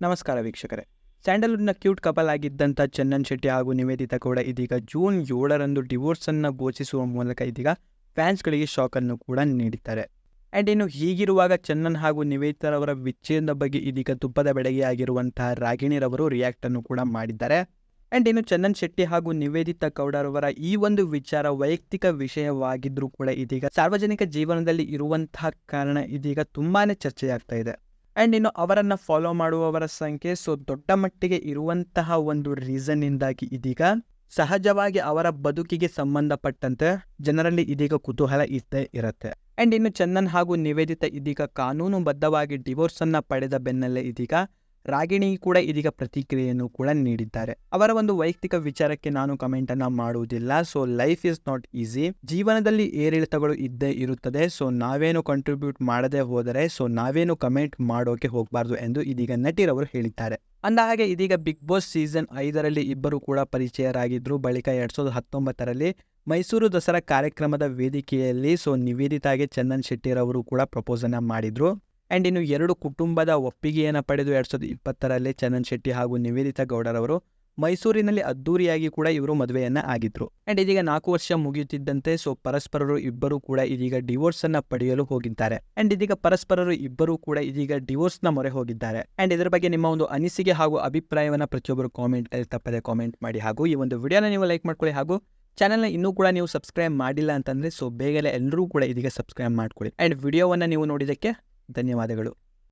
ನಮಸ್ಕಾರ ವೀಕ್ಷಕರೇ. ಸ್ಯಾಂಡಲ್ವುಡ್ನ ಕ್ಯೂಟ್ ಕಪಲ್ ಆಗಿದ್ದಂಥ ಚಂದನ್ ಶೆಟ್ಟಿ ಹಾಗೂ ನಿವೇದಿತಾ ಕೂಡ ಇದೀಗ ಜೂನ್ ಏಳರಂದು ಡಿವೋರ್ಸನ್ನು ಘೋಷಿಸುವ ಮೂಲಕ ಇದೀಗ ಫ್ಯಾನ್ಸ್ಗಳಿಗೆ ಶಾಕನ್ನು ಕೂಡ ನೀಡಿದ್ದಾರೆ. ಆ್ಯಂಡ್ ಇನ್ನು ಹೀಗಿರುವಾಗ ಚಂದನ್ ಹಾಗೂ ನಿವೇದಿತರವರ ವಿಚ್ಛೇದನದ ಬಗ್ಗೆ ಇದೀಗ ತುಪ್ಪದ ಬೆಳಗ್ಗೆ ಆಗಿರುವಂತಹ ರಾಗಿಣಿರವರು ರಿಯಾಕ್ಟನ್ನು ಕೂಡ ಮಾಡಿದ್ದಾರೆ. ಆ್ಯಂಡ್ ಇನ್ನು ಚಂದನ್ ಶೆಟ್ಟಿ ಹಾಗೂ ನಿವೇದಿತಾ ಗೌಡರವರ ಈ ಒಂದು ವಿಚಾರ ವೈಯಕ್ತಿಕ ವಿಷಯವಾಗಿದ್ದರೂ ಕೂಡ ಇದೀಗ ಸಾರ್ವಜನಿಕ ಜೀವನದಲ್ಲಿ ಇರುವಂತಹ ಕಾರಣ ಇದೀಗ ತುಂಬಾನೇ ಚರ್ಚೆಯಾಗ್ತಾ ಇದೆ. ಆ್ಯಂಡ್ ಇನ್ನು ಅವರನ್ನು ಫಾಲೋ ಮಾಡುವವರ ಸಂಖ್ಯೆ ಸೊ ದೊಡ್ಡ ಮಟ್ಟಿಗೆ ಇರುವಂತಹ ಒಂದು ರೀಸನ್ನಿಂದಾಗಿ ಇದೀಗ. ಸಹಜವಾಗಿ ಅವರ ಬದುಕಿಗೆ ಸಂಬಂಧಪಟ್ಟಂತೆ ಜನರಲ್ಲಿ ಇದೀಗ ಕುತೂಹಲ ಇದ್ದೇ ಇರುತ್ತೆ. ಆ್ಯಂಡ್ ಇನ್ನು ಚಂದನ್ ಹಾಗೂ ನಿವೇದಿತ ಇದೀಗ ಕಾನೂನುಬದ್ಧವಾಗಿ ಡಿವೋರ್ಸನ್ನು ಪಡೆದ ಬೆನ್ನಲ್ಲೇ ಇದೀಗ ರಾಗಿಣಿ ಕೂಡ ಇದೀಗ ಪ್ರತಿಕ್ರಿಯೆಯನ್ನು ಕೂಡ ನೀಡಿದ್ದಾರೆ. ಅವರ ಒಂದು ವೈಯಕ್ತಿಕ ವಿಚಾರಕ್ಕೆ ನಾನು ಕಮೆಂಟ್ ಅನ್ನ ಮಾಡುವುದಿಲ್ಲ. So life is not easy ಜೀವನದಲ್ಲಿ ಏರಿಳಿತಗಳು ಇದ್ದೇ ಇರುತ್ತದೆ. ಸೊ ನಾವೇನು ಕಂಟ್ರಿಬ್ಯೂಟ್ ಮಾಡದೆ ಹೋದರೆ ಸೊ ನಾವೇನು ಕಮೆಂಟ್ ಮಾಡೋಕೆ ಹೋಗಬಾರ್ದು ಎಂದು ಇದೀಗ ನಟಿರವರು ಹೇಳಿದ್ದಾರೆ. ಅಂದ ಹಾಗೆ ಇದೀಗ ಬಿಗ್ ಬಾಸ್ ಸೀಸನ್ ಐದರಲ್ಲಿ ಇಬ್ಬರು ಕೂಡ ಪರಿಚಯರಾಗಿದ್ರು. ಬಳಿಕ ಎರಡ್ ಸಾವಿರದ ಹತ್ತೊಂಬತ್ತರಲ್ಲಿ ಮೈಸೂರು ದಸರಾ ಕಾರ್ಯಕ್ರಮದ ವೇದಿಕೆಯಲ್ಲಿ ಸೊ ನಿವೇದಿತಾಗೆ ಚಂದನ್ ಶೆಟ್ಟಿರವರು ಕೂಡ ಪ್ರಪೋಸ್ ಅನ್ನ ಮಾಡಿದ್ರು. ಆ್ಯಂಡ್ ಇನ್ನು ಎರಡು ಕುಟುಂಬದ ಒಪ್ಪಿಗೆಯನ್ನು ಪಡೆದು ಎರಡು ಸಾವಿರದ ಇಪ್ಪತ್ತರಲ್ಲಿ ಚಂದನ್ ಶೆಟ್ಟಿ ಹಾಗೂ ನಿವೇದಿತಾ ಗೌಡರವರು ಮೈಸೂರಿನಲ್ಲಿ ಅದ್ದೂರಿಯಾಗಿ ಕೂಡ ಇವರು ಮದುವೆಯನ್ನು ಆಗಿದ್ರು. ಆ್ಯಂಡ್ ಇದೀಗ ನಾಲ್ಕು ವರ್ಷ ಮುಗಿಯುತ್ತಿದ್ದಂತೆ ಸೊ ಪರಸ್ಪರರು ಇಬ್ಬರೂ ಕೂಡ ಇದೀಗ ಡಿವೋರ್ಸನ್ನು ಪಡೆಯಲು ಹೋಗಿದ್ದಾರೆ. ಆ್ಯಂಡ್ ಇದೀಗ ಪರಸ್ಪರರು ಇಬ್ಬರೂ ಕೂಡ ಇದೀಗ ಡಿವೋರ್ಸ್ನ ಮೊರೆ ಹೋಗಿದ್ದಾರೆ. ಆ್ಯಂಡ್ ಇದರ ಬಗ್ಗೆ ನಿಮ್ಮ ಒಂದು ಅನಿಸಿಕೆ ಹಾಗೂ ಅಭಿಪ್ರಾಯವನ್ನ ಪ್ರತಿಯೊಬ್ಬರು ಕಾಮೆಂಟ್ ತಪ್ಪದೆ ಕಾಮೆಂಟ್ ಮಾಡಿ ಹಾಗೂ ಈ ಒಂದು ವಿಡಿಯೋನ ನೀವು ಲೈಕ್ ಮಾಡ್ಕೊಳ್ಳಿ ಹಾಗೂ ಚಾನಲ್ನ ಇನ್ನೂ ಕೂಡ ನೀವು ಸಬ್ಸ್ಕ್ರೈಬ್ ಮಾಡಿಲ್ಲ ಅಂತಂದ್ರೆ ಸೊ ಬೇಗಲೇ ಎಲ್ಲರೂ ಕೂಡ ಇದೀಗ ಸಬ್ಸ್ಕ್ರೈಬ್ ಮಾಡ್ಕೊಳ್ಳಿ. ಆ್ಯಂಡ್ ವಿಡಿಯೋವನ್ನು ನೀವು ನೋಡಿದ್ದಕ್ಕೆ ಧನ್ಯವಾದಗಳು.